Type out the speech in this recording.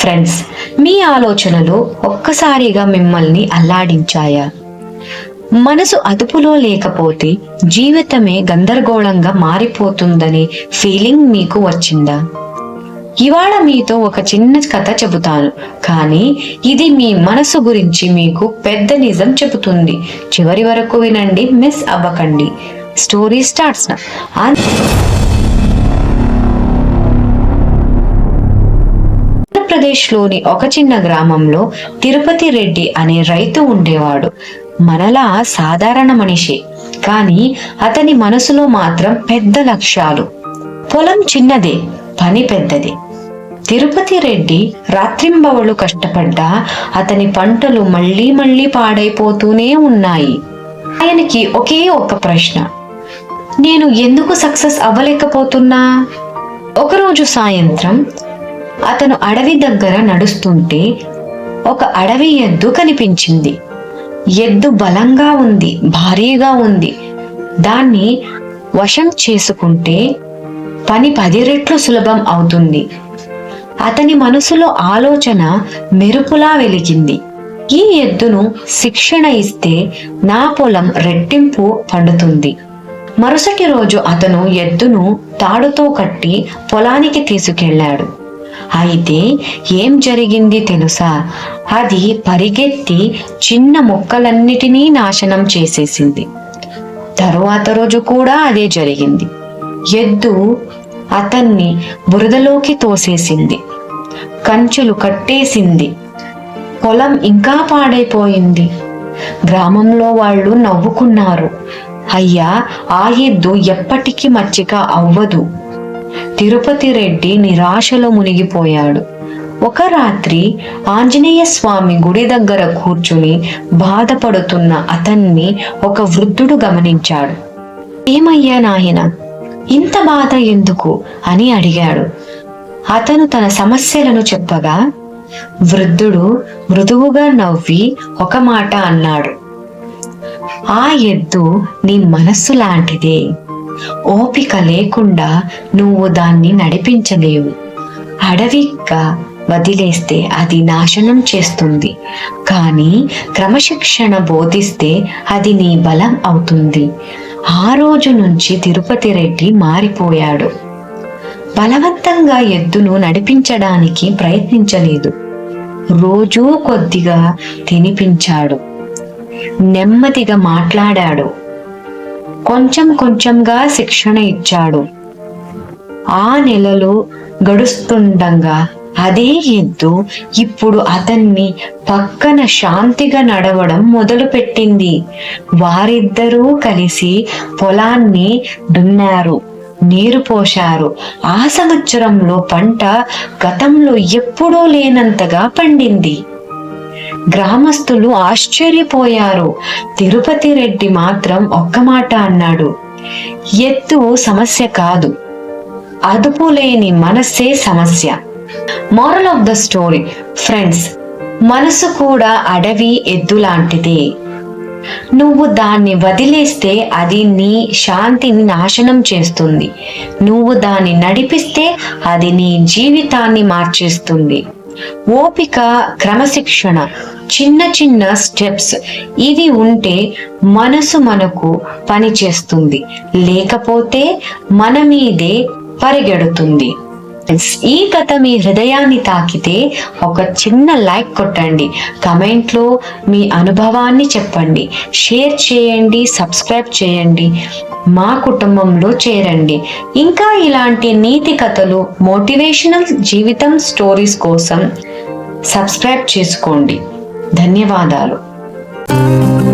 Friends మీ ఆలోచనలు ఒక్కసారిగా మిమ్మల్ని అల్లాడించాయా? మనసు అదుపులో లేకపోతే జీవితమే గందరగోళంగా మారిపోతుందనే ఫీలింగ్ మీకు వచ్చిందా? ఇవాళ మీతో ఒక చిన్న కథ చెబుతాను కానీ ఇది మీ మనసు గురించి మీకు పెద్ద నిజం చెబుతుంది. చివరి వరకు వినండి మిస్ అవ్వకండి. స్టోరీ స్టార్ట్స్ ఆంధ్రప్రదేశ్లోని ఒక చిన్న గ్రామంలో తిరుపతి రెడ్డి అనే రైతు ఉండేవాడు. మనలా సాధారణ మనిషి. కానీ అతని మనసులో మాత్రం పెద్ద లక్ష్యాలు. పొలం చిన్నదే పని పెద్దది. తిరుపతి రెడ్డి రాత్రింబవళ్ళు కష్టపడ్డా అతని పంటలు మళ్ళీ మళ్ళీ పాడైపోతూనే ఉన్నాయి. ఆయనకి ఒకే ఒక ప్రశ్న. నేను ఎందుకు సక్సెస్ అవ్వలేకపోతున్నా? ఒకరోజు సాయంత్రం అతను అడవి దగ్గర నడుస్తుంటే ఒక అడవి ఎద్దు కనిపించింది. ఎద్దు బలంగా ఉంది భారీగా ఉంది. దాన్ని వశం చేసుకుంటే పని పది రెట్లు సులభం అవుతుంది. అతని మనసులో ఆలోచన మెరుపులా వెలిగింది. ఈ ఎద్దును శిక్షణ ఇస్తే నా పొలం రెట్టింపు పండుతుంది. మరుసటి రోజు అతను ఎద్దును తాడుతో కట్టి పొలానికి తీసుకెళ్ళాడు. అయితే ఏం జరిగింది తెలుసా? అది పరిగెత్తి చిన్న మొక్కలన్నిటినీ నాశనం చేసేసింది. తరువాత రోజు కూడా అదే జరిగింది. ఎద్దు అతన్ని బురదలోకి తోసేసింది. కంచులు కట్టేసింది. పొలం ఇంకా పాడైపోయింది. గ్రామంలో వాళ్ళు నవ్వుకున్నారు. అయ్యా ఆ ఎద్దు ఎప్పటికీ మచ్చిక అవ్వదు. తిరుపతి రెడ్డి నిరాశలో మునిగిపోయాడు. ఒక రాత్రి ఆంజనేయ స్వామి గుడి దగ్గర కూర్చుని బాధపడుతున్న అతన్ని ఒక వృద్ధుడు గమనించాడు. ఏమయ్యా నాయన ఇంత బాధ ఎందుకు? అని అడిగాడు. అతను తన సమస్యలను చెప్పగా వృద్ధుడు మృదువుగా నవ్వి ఒక మాట అన్నాడు. ఆ ఎద్దు నీ మనస్సు లాంటిదే. ఓపిక లేకుండా నువ్వు దాన్ని నడిపించలేవు. అడవిగా వదిలేస్తే అది నాశనం చేస్తుంది. కానీ క్రమశిక్షణ బోధిస్తే అది నీ బలం అవుతుంది. ఆ రోజు నుంచి తిరుపతి రెడ్డి మారిపోయాడు. బలవంతంగా ఎద్దును నడిపించడానికి ప్రయత్నించలేదు. రోజూ కొద్దిగా తినిపించాడు. నెమ్మదిగా మాట్లాడాడు. కొంచెం కొంచెంగా శిక్షణ ఇచ్చాడు. ఆ నెలలు గడుస్తుండగా అదే ఎద్దు ఇప్పుడు అతన్ని పక్కన శాంతిగా నడవడం మొదలుపెట్టింది. వారిద్దరూ కలిసి పొలాన్ని దున్నారు నీరు పోశారు. ఆ సంవత్సరంలో పంట గతంలో ఎప్పుడూ లేనంతగా పండింది. గ్రామస్తులు ఆశ్చర్యపోయారు. తిరుపతి రెడ్డి మాత్రం ఒక్క మాట అన్నాడు. ఎత్తు సమస్య కాదు. అదుపు లేని మనస్సే సమస్య. Moral of the story friends మనసు కూడా అడవి ఎద్దు లాంటిదే. నువ్వు దాన్ని వదిలేస్తే అది నీ శాంతిని నాశనం చేస్తుంది. నువ్వు దాన్ని నడిపిస్తే అది నీ జీవితాన్ని మార్చేస్తుంది. ఓపిక క్రమశిక్షణ చిన్న చిన్న స్టెప్స్. ఇవి ఉంటే మనసు మనకు పని చేస్తుంది లేకపోతే మన మీదే పరిగెడుతుంది. ఈ కథ మీ హృదయాన్ని తాకితే ఒక చిన్న లైక్ కొట్టండి. కమెంట్లో మీ అనుభవాన్ని చెప్పండి. షేర్ చేయండి సబ్స్క్రైబ్ చేయండి. మా కుటుంబంలో చేరండి. ఇంకా ఇలాంటి నీతి కథలు మోటివేషనల్ జీవితం స్టోరీస్ కోసం సబ్స్క్రైబ్ చేసుకోండి. ధన్యవాదాలు.